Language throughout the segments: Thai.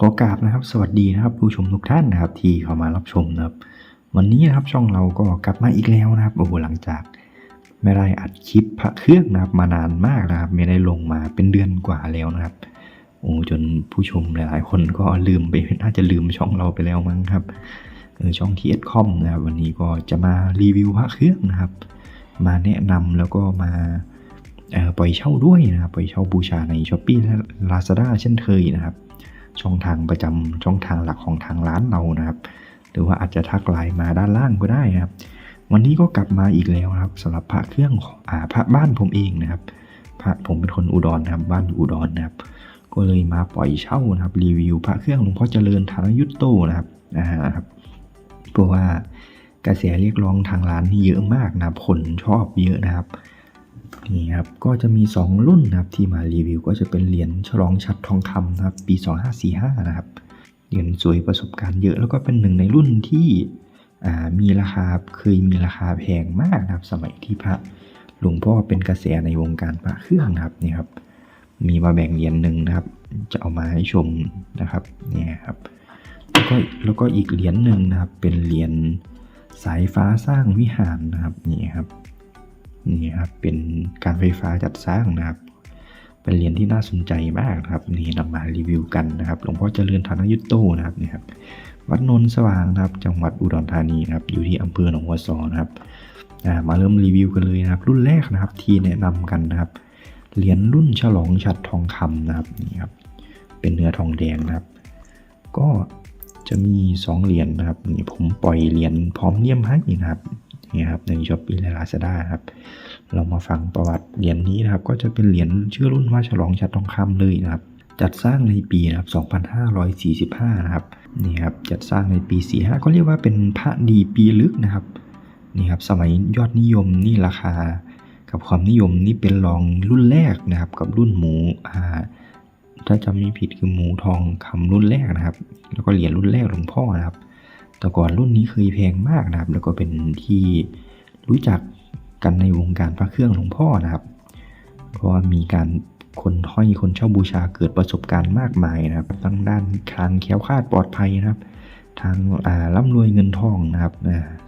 ขอกราบนะครับ สวัสดีนะครับ ผู้ชมทุกท่านนะครับ ที่เข้ามารับชมนะครับ วันนี้นะครับช่องเราก็กลับมาอีกแล้วนะครับโอ้โหหลังจาก ไม่ได้อัดคลิปพระเครื่องนะครับ มานานมากนะครับ ไม่ได้ลงมาเป็นเดือนกว่าแล้วนะครับโอ้จนผู้ชมหลาย ๆ คนก็ลืมไปน่าจะลืมช่องเราไปแล้วมั้งครับเออช่องทีเอสคอมนะครับ วันนี้ก็จะมารีวิวพระเครื่องนะครับ มาแนะนำแล้วก็มาปล่อยเช่าด้วยนะครับปล่อยเช่าบูชาใน s h อ p e e และ Lazada เช่นเคยนะครับ ช่องทางประจำช่องทางหลักของทางร้านเรานะครับ หรือว่าอาจจะทักไลน์มาด้านล่างก็ได้นะครับ วันนี้ก็กลับมาอีกแล้วครับสำหรับพระเครื่องของอ่าพระบ้านผมเองนะครับ พระผมเป็นคนอุดรนะครับ บ้านอยู่อุดรนะครับ ก็เลยมาปล่อยเช่านะครับ รีวิวพระเครื่องหลวงพ่อเจริญธารยุทธโตนะครับอ่าครับเพราะว่ากระแสเรียกร้องทางร้านนี่เยอะมากนะครับคนชอบเยอะนะครับ นี่ครับ ก็จะมี 2 รุ่นนะครับที่มารีวิว ก็จะเป็นเหรียญฉลองชัดทองคำนะครับ ปี 2545 นะครับ เหรียญสวยประสบการณ์เยอะแล้วก็เป็นหนึ่งในรุ่นที่มีราคาเคยมีราคาแพงมากนะครับ สมัยที่พระหลวงพ่อเป็นกระแสในวงการพระเครื่องนะครับนี่ครับ มีมาแบ่งเหรียญหนึ่งนะครับ จะเอามาให้ชมนะครับเนี่ยครับแล้วก็แล้วก็อีกเหรียญหนึ่งนะครับ เป็นเหรียญสายฟ้าสร้างวิหารนะครับนี่ครับ นี่ครับเป็นการไฟฟ้าจัดสร้างนะครับ เป็นเหรียญที่น่าสนใจมากนะครับนี่นำมารีวิวกันนะครับหลวงพ่อเจริญธานยุตโตนะครับนี่ครับวัดนนท์สว่างนะครับ จังหวัดอุดรธานีนะครับอยู่ที่อำเภอหนองวัวซอนะครับมาเริ่มรีวิวกันเลยนะครับ รุ่นแรกนะครับที่แนะนำกันนะครับเหรียญรุ่นฉลองฉัดทองคำนะครับนี่ครับเป็นเนื้อทองแดงนะครับ ก็จะมี 2 เหรียญนะครับนี่ผมปล่อยเหรียญพร้อมเลี่ยมให้นะครับ นี่ครับในช้อปปี้และลาซาด้าครับ เรามาฟังประวัติเหรียญนี้นะครับ ก็จะเป็นเหรียญชื่อรุ่นว่าฉลองชัดทองคำเลยนะครับ จัดสร้างในปีนะครับ 2545 นะครับนี่ครับจัดสร้างในปี 45 ก็เรียกว่าเป็นพระดีปีลึกนะครับนี่ครับสมัยยอดนิยมนี่ราคา กับความนิยมนี่เป็นรองรุ่นแรกนะครับ กับรุ่นหมูอ่าถ้าจำไม่ผิดคือหมูทองคำรุ่นแรกนะครับ แล้วก็เหรียญรุ่นแรกหลวงพ่อนะครับ แต่ก่อนรุ่นนี้เคยแพงมากนะครับ แล้วก็เป็นที่รู้จักกันในวงการพระเครื่องหลวงพ่อนะครับ เพราะว่ามีการคนห้อยคนเช่าบูชาเกิดประสบการณ์มากมายนะครับทั้งด้านการแคล้วคลาดปลอดภัยนะครับ ทางอ่าร่ำรวยเงินทองนะครับ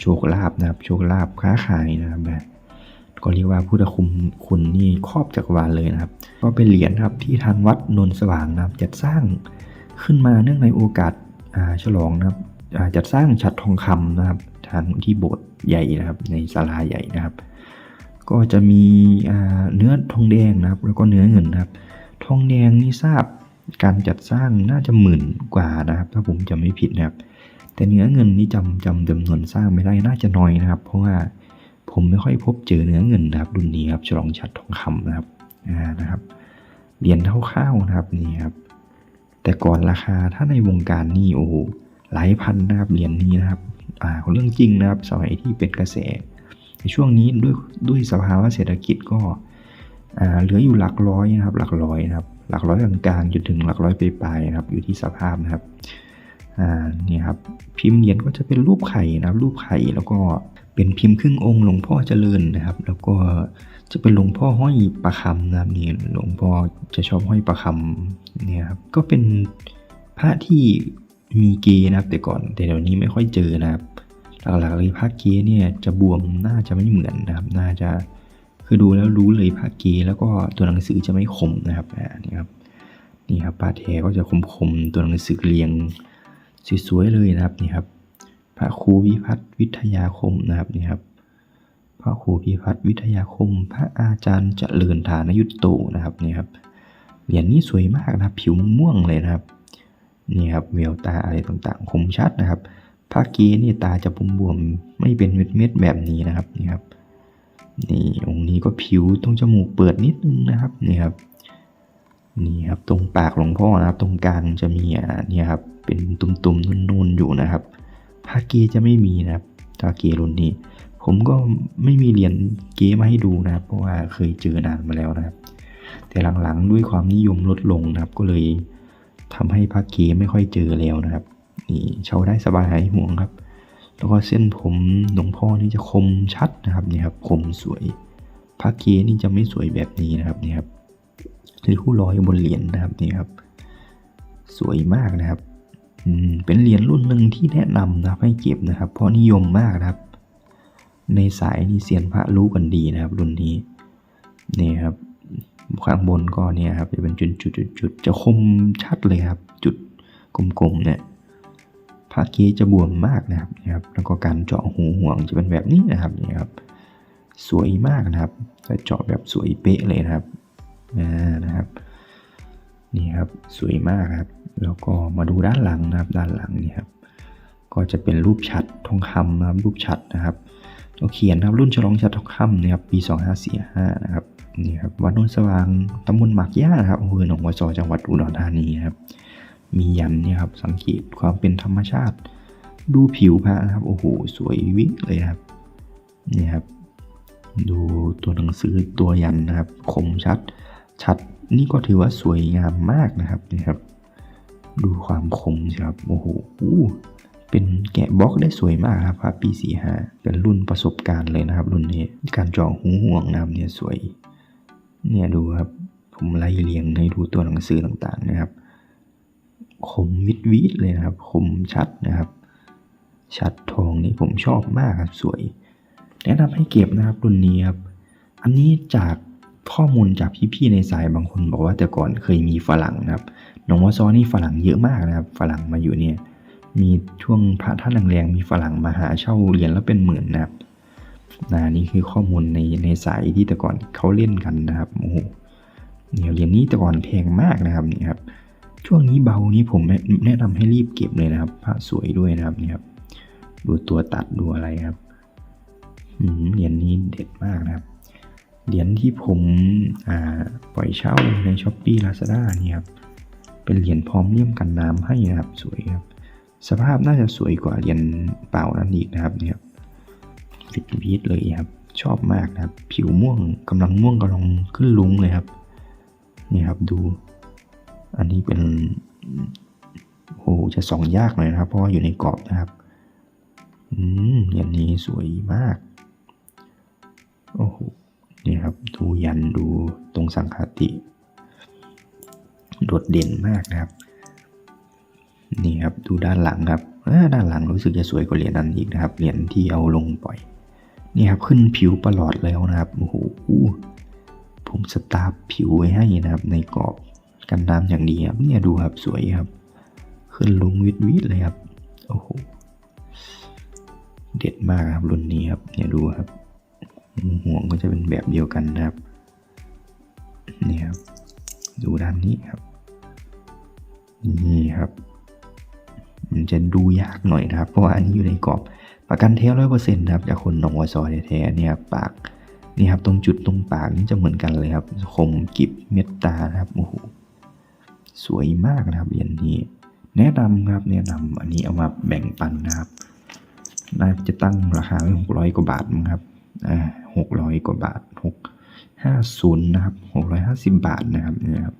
โชคลาภนะครับ โชคลาภค้าขายนะครับก็เรียกว่าพุทธคุณคุณนี่ครอบจักรวาลเลยนะครับ ก็เป็นเหรียญครับที่ทางวัดนนท์สว่างนะครับจัดสร้างขึ้นมาเนื่องในโอกาสฉลองนะครับ จัดสร้างฉัดทองคำนะครับทางที่โบสถ์ใหญ่นะครับ ในศาลาใหญ่นะครับ ก็จะมีเนื้อทองแดงนะครับ แล้วก็เนื้อเงินนะครับ ทองแดงนี่ทราบการจัดสร้างน่าจะหมื่นกว่านะครับ ถ้าผมจำไม่ผิดนะครับ แต่เนื้อเงินนี่จำจำจำนวนสร้างไม่ได้น่าจะน้อยนะครับ เพราะว่าผมไม่ค่อยพบเจอเนื้อเงินนะครับรุ่นนี้ครับฉลองชัดทองคำนะครับอ่านะครับเหรียญเท่าๆนะครับนี่ครับแต่ก่อนราคาถ้าในวงการนี่โอ้โห หลายพันนะครับเหรียญนี้นะครับอ่าเรื่องจริงนะครับสมัยที่เป็นกระแสในช่วงนี้ด้วยด้วยสภาวะเศรษฐกิจก็อ่าเหลืออยู่หลักร้อยนะครับ หลักร้อยนะครับ หลักร้อยกลางๆจนถึงหลักร้อยปลายๆนะครับ อยู่ที่สภาพนะครับอ่านี่ครับพิมพ์เหรียญก็จะเป็นรูปไข่นะครับ รูปไข่แล้วก็เป็นพิมพ์ครึ่งองค์หลวงพ่อเจริญนะครับ แล้วก็จะเป็นหลวงพ่อห้อยประคำนะครับนี่หลวงพ่อจะชอบห้อยประคำเนี่ยครับก็เป็นพระที่ มีเกย์นะครับ แต่ก่อนแต่เดี๋ยวนี้ไม่ค่อยเจอนะครับ หลักๆเลยภาคเกเนี่ยจะบวมน่าจะไม่เหมือนนะครับ น่าจะคือดูแล้วรู้เลยภาคเกแล้วก็ตัวหนังสือจะไม่คมนะครับอ่านี่ครับนี่ครับปาแท้ก็จะคมๆตัวหนังสือเรียงสวยๆเลยนะครับนี่ครับพระครูวิพัฒน์วิทยาคมนะครับนี่ครับพระครูพิพัฒน์วิทยาคม พระอาจารย์เจริญฐานยุตโตนะครับนี่ครับเหรียญนี้สวยมากนะครับ ผิวม่วงเลยนะครับ นี่ครับแววตาอะไรต่างๆ คมชัดนะครับภาคเกนี่ตาจะบวมๆไม่เป็นเม็ดๆแบบนี้นะครับนี่ครับนี่องค์นี้ก็ผิวตรงจมูกเปิดนิดนึงนะครับนี่ครับนี่ครับตรงปากหลวงพ่อนะครับ ตรงกลางจะมีอ่านี่ครับเป็นตุ่มๆนูนๆอยู่นะครับภาคเกจะไม่มีนะครับภาคเกรุ่นนี้ ผมก็ไม่มีเหรียญเกมาให้ดูนะครับ เพราะว่าเคยเจอนานมาแล้วนะครับ แต่หลังๆด้วยความนิยมลดลงนะครับก็เลย ทำให้ภาคเกไม่ค่อยเจอแล้วนะครับ นี่เช่าได้สบายหายห่วงครับ แล้วก็เส้นผมหลวงพ่อนี่จะคมชัดนะครับนี่ครับคมสวยพระเกนี่จะไม่สวยแบบนี้นะครับนี่ครับริ้วรอยบนเหรียญนะครับนี่ครับ สวยมากนะครับอืมเป็นเหรียญรุ่นหนึ่งที่แนะนำนะครับให้เก็บนะครับ เพราะนิยมมากนะครับ ในสายนี่เซียนพระรู้กันดีนะครับ รุ่นนี้นี่ครับ ข้างบนก็เนี่ยครับจะเป็นจุดจุดจุดจุดจะคมชัดเลยครับ จุดกลมๆเนี่ยพระเกจะบวมมากนะครับนะครับ แล้วก็การเจาะหูห่วงจะเป็นแบบนี้นะครับนี่ครับ สวยมากนะครับจะเจาะแบบสวยเป๊ะเลยนะครับอ่านะครับ นี่ครับสวยมากครับ แล้วก็มาดูด้านหลังนะครับ ด้านหลังนี่ครับ ก็จะเป็นรูปฉัดทองคำนะครับ รูปฉัดนะครับเราเขียนนะครับรุ่นฉลองฉัดทองคำนะครับปี 2545 นะครับ นี่ครับวัดโนนสว่างตำบลหมากย่านะครับอำเภอหนองวัวซอจังหวัดอุดรธานีครับ มียันเนี่ยครับสังเกตความเป็นธรรมชาติ ดูผิวพระนะครับโอ้โหสวยวิเลยครับนี่ครับ ดูตัวหนังสือตัวยันนะครับ คมชัด ชัดนี่ก็ถือว่าสวยงามมากนะครับนี่ครับ ดูความคมสิครับโอ้โหอู้เป็นแกะบล็อกได้สวยมากครับพระปีสี่ห้าเป็นรุ่นประสบการณ์เลยนะครับ รุ่นนี้การเจาะหูห่วงนะครับเนี่ยสวย เนี่ยดูครับ ผมไล่เรียงให้ดูตัวหนังสือต่างๆนะครับ คมวิดวิดเลยนะครับ คมชัดนะครับ ชัดทองนี่ผมชอบมากครับสวย แนะนำให้เก็บนะครับรุ่นนี้ครับ อันนี้จากข้อมูลจากพี่ๆในสายบางคนบอกว่าแต่ก่อนเคยมีฝรั่งนะครับหนองวัวซอนี่ฝรั่งเยอะมากนะครับ ฝรั่งมาอยู่เนี่ย มีช่วงพระท่านแรงๆมีฝรั่งมาหาเช่าเหรียญแล้วเป็นหมื่นนะครับ นะนี่คือข้อมูลในในสายที่แต่ก่อนเขาเล่นกันนะครับโอ้โหเนี่ยเหรียญนี้แต่ก่อนแพงมากนะครับนี่ครับช่วงนี้เบานี้ผมแนะนำให้รีบเก็บเลยนะครับพระสวยด้วยนะครับนี่ครับ ดูตัวตัดดูอะไรครับเหรียญนี้เด็ดมากนะครับเหรียญที่ผมปล่อยเช่าในช้อปปี้ลาซาด้านี่ครับเป็นเหรียญพร้อมเลี่ยมกันน้ำให้นะครับ สวยครับ สภาพน่าจะสวยกว่าเหรียญเปล่านั้นอีกนะครับเนี่ยครับ ฟิตวีดเลยครับ ชอบมากนะครับ ผิวม่วงกำลังม่วงกำลังขึ้นลุ้งเลยครับ นี่ครับดู อันนี้เป็นโอ้โหจะส่องยากหน่อยนะครับ เพราะว่าอยู่ในกรอบนะครับ อืมยญนี้สวยมาก โอ้โห นี่ครับ ดูยันดูตรงสังคติ โดดเด่นมากนะครับ นี่ครับ ดูด้านหลังครับด้านหลังรู้สึกจะสวยกว่าเหรียญนั้นอีกนะครับ เหรียญที่เอาลงปล่อย นี่ครับขึ้นผิวประหลอดแล้วนะครับโอ้โหผมสตาร์ผิวไว้ให้นะครับ ในกรอบกันน้ำอย่างดีครับเนี่ยดูครับสวยครับ ขึ้นลุงวิดวิดเลยครับโอ้โหเด็ดมากครับรุ่นนี้ครับเนี่ยดูครับห่วงก็จะเป็นแบบเดียวกันนะครับนี่ครับ ดูด้านนี้ครับนี่ครับ มันจะดูยากหน่อยนะครับ เพราะว่าอันนี้อยู่ในกรอบ ประกันแท้ร้อยเปอร์เซ็นต์ครับจากคนนองวัวซอยแท้ๆเนี่ยครับปากนี่ครับตรงจุดตรงปากนี่จะเหมือนกันเลยครับคมกิบเม็ดตานะครับโอ้โหสวยมากนะครับเหรียญนี้ แนะนำครับแนะนำอันนี้เอามาแบ่งปันนะครับน่าจะตั้งราคาไว้หกร้อยกว่าบาทมั้งครับอ่าหกร้อยกว่าบาทหกห้าศูนย์นะครับหกร้อยห้าสิบบาทนะครับเนี่ยครับ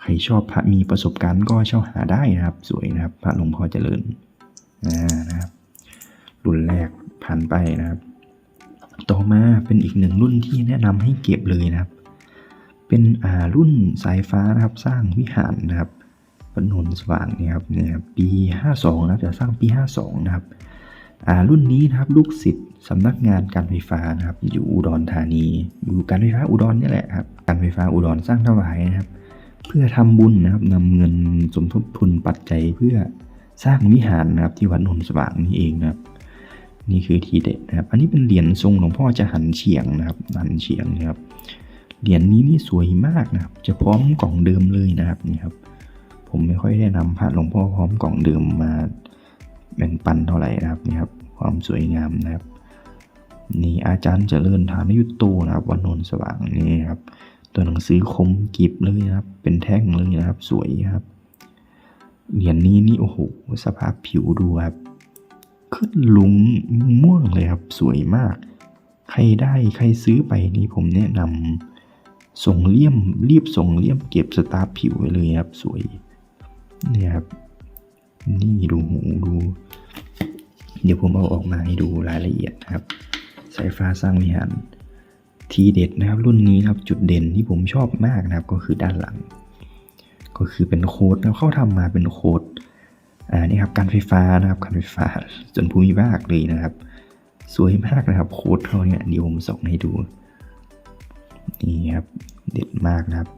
ใครชอบพระมีประสบการณ์ก็เช่าหาได้นะครับ สวยนะครับ พระหลวงพ่อเจริญอ่านะครับ รุ่นแรกผ่านไปนะครับ ต่อมาเป็นอีกหนึ่งรุ่นที่แนะนำให้เก็บเลยนะครับ เป็นอ่ารุ่นสายฟ้านะครับสร้างวิหารนะครับปนนสว่างเนี่ยครับเนี่ยปี 52นะจะสร้างปี 52 นะครับอ่ารุ่นนี้นะครับลูกศิษย์สำนักงานการไฟฟ้านะครับ อยู่อุดรธานี อยู่การไฟฟ้าอุดรนี่แหละครับการไฟฟ้าอุดรสร้างถวายนะครับ เพื่อทำบุญนะครับนำเงินสมทบทุนปัจจัยเพื่อสร้างวิหารนะครับที่วัดนนสว่างนี่เองนะครับ นี่คือทีเด็ดนะครับ อันนี้เป็นเหรียญทรงหลวงพ่อจะหันเฉียงนะครับ หันเฉียงนะครับ เหรียญนี้นี่สวยมากนะครับ จะพร้อมกล่องเดิมเลยนะครับนี่ครับ ผมไม่ค่อยได้นำพระหลวงพ่อพร้อมกล่องเดิมมาแบ่งปันเท่าไหร่นะครับนี่ครับ ความสวยงามนะครับ นี่อาจารย์เจริญฐานยุตโตนะครับวันนนสว่างนี่ครับ ตัวหนังสือคมกิบเลยนะครับ เป็นแท่งเลยนะครับ สวยครับ เหรียญนี้นี่โอ้โหสภาพผิวดูครับ ขึ้นลุงม่วงเลยครับสวยมาก ใครได้ใครซื้อไปนี่ผมแนะนำส่งเลี่ยมรีบส่งเลี่ยมเก็บสตาร์ผิวไว้เลยครับสวยเนี่ยครับนี่ดูหูดู เดี๋ยวผมเอาออกมาให้ดูรายละเอียดนะครับสายฟ้าสร้างวิหารทีเด็ดนะครับรุ่นนี้ครับจุดเด่นที่ผมชอบมากนะครับก็คือด้านหลัง ก็คือเป็นโค้ดนะเขาทำมาเป็นโค้ด อ่านี่ครับการไฟฟ้านะครับการไฟฟ้าจนภูมิภาคเลยนะครับ สวยมากนะครับโค้ดเขาเนี่ยเดี๋ยวผมส่งให้ดูนี่ครับเด็ดมากนะครับ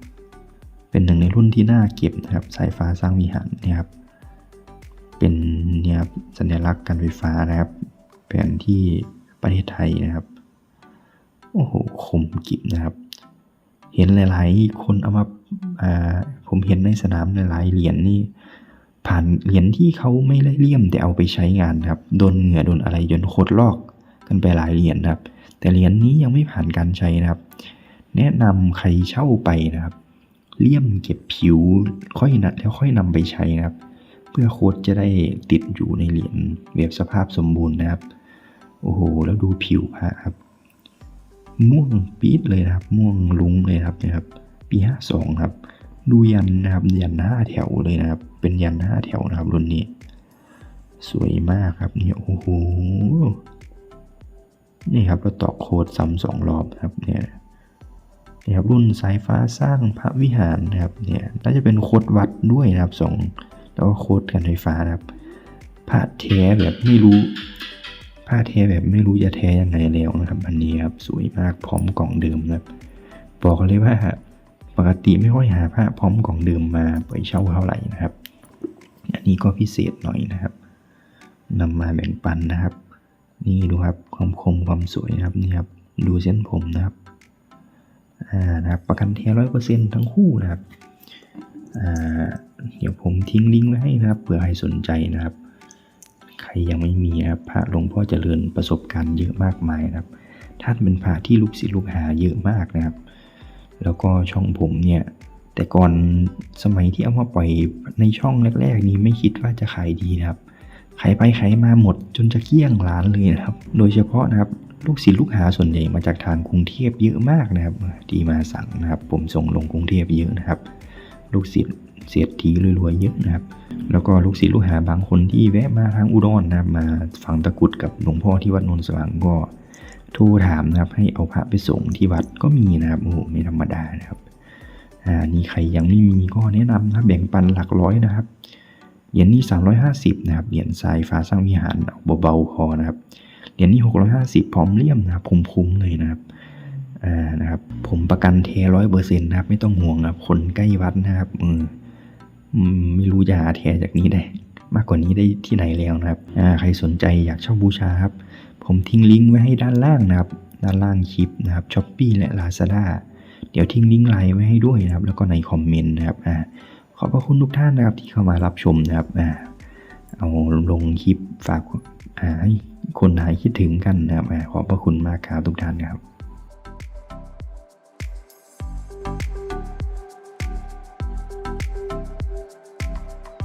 เป็นหนึ่งในรุ่นที่น่าเก็บนะครับสายฟ้าสร้างวิหารนี่ครับ เป็นเนี่ยครับสัญลักษณ์การไฟฟ้านะครับ แผนที่ประเทศไทยนะครับโอ้โหคมกิบนะครับ เห็นหลาย ๆ คนเอามาอ่าผมเห็นในสนามหลาย ๆ เหรียญนี่ ผ่านเหรียญที่เขาไม่ได้เลี่ยมแต่เอาไปใช้งานครับโดนเหงื่อโดนอะไรจนโคตรลอกกันไปหลายเหรียญครับ แต่เหรียญนี้ยังไม่ผ่านการใช้นะครับ แนะนำใครเช่าไปนะครับ เลี่ยมเก็บผิวค่อยนัดแล้วค่อยนำไปใช้นะครับ เพื่อโค้ดจะได้ติดอยู่ในเหรียญแบบสภาพสมบูรณ์นะครับ โอ้โห แล้วดูผิวพระครับ ม่วงปี๊ดเลยนะครับ ม่วงลุงเลยครับนะครับ ปีห้าสองครับ ดูยันนะครับ ยันห้าแถวเลยนะครับ เป็นยันห้าแถวนะครับรุ่นนี้ สวยมากครับเนี่ยโอ้โหนี่ครับเราต่อโค้ดซ้ำสองรอบครับเนี่ยนี่ครับรุ่นสายฟ้าสร้างพระวิหารนะครับเนี่ยน่าจะเป็นโคดวัดด้วยนะครับสองแล้วก็โคดการไฟฟ้านะครับพระแท้แบบไม่รู้ผ้าแท้แบบไม่รู้จะแท้ยังไงแล้วนะครับอันนี้ครับสวยมากพร้อมกล่องเดิมนะครับบอกเลยว่าปกติไม่ค่อยหาผ้าพร้อมกล่องเดิมมาปเช่าเท่าไหร่นะครับ อันนี้ก็พิเศษหน่อยนะครับนำมาแบ่งปันนะครับ นี่ดูครับความคมความสวยนะครับนี่ครับดูเส้นผมนะครับอ่านะครับประกันแท้ร้อยเปอร์เซ็นทั้งคู่นะครับอ่าเดี๋ยวผมทิ้งลิงก์ไว้ให้นะครับเผื่อใครสนใจนะครับ ใครยังไม่มีนะครับพระหลวงพ่อเจริญประสบการณ์เยอะมากมายนะครับท่านเป็นพระที่ลูกศิษย์ลูกหาเยอะมากนะครับ แล้วก็ช่องผมเนี่ย แต่ก่อนสมัยที่เอามาปล่อยในช่องแรก ๆ นี้ไม่คิดว่าจะขายดีนะครับ ขายไปขายมาหมดจนจะเกลี้ยงร้านเลยนะครับ โดยเฉพาะนะครับลูกศิษย์ลูกหาส่วนใหญ่มาจากทางกรุงเทพเยอะมากนะครับที่มาสั่งนะครับ ผมส่งลงกรุงเทพเยอะนะครับ ลูกศิษย์เสียทีรวยๆเยอะนะครับ แล้วก็ลูกศิษย์ลูกหาบางคนที่แวะมาทางอุดรนะครับมาฟังตะกรุดกับหลวงพ่อที่วัดนนสว่างก็โทรถามนะครับ ให้เอาพระไปส่งที่วัดก็มีนะครับโอ้โหไม่ธรรมดานะครับ อ่านี่ใครยังไม่มีก็แนะนำนะแบ่งปันหลักร้อยนะครับเหรียญนี้350นะครับเหรียญทรายฟ้าสร้างวิหารเบาๆพอนะครับเหรียญนี้650 พร้อมเลี่ยมนะครับคุ้มๆเลยนะครับอ่านะครับ ผมประกันเทร้อยเปอร์เซ็นต์นะครับไม่ต้องห่วงนะครับคนใกล้วัดนะครับเอออืมไม่รู้จะหาแทจากนี้ได้ มากกว่านี้ได้ที่ไหนแล้วนะครับอ่าใครสนใจอยากเช่าบูชาครับผมทิ้งลิงก์ไว้ให้ด้านล่างนะครับ ด้านล่างคลิปนะครับช้อปปี้และ Lazada เดี๋ยวทิ้งลิงก์ไลน์ไว้ให้ด้วยนะครับ แล้วก็ในคอมเมนต์นะครับอ่าขอบพระคุณทุกท่านนะครับที่เข้ามารับชมนะครับอ่าเอาลงคลิปฝากอ่าให้คนหายคิดถึงกันนะครับอ่าขอบพระคุณมากครับทุกท่านครับ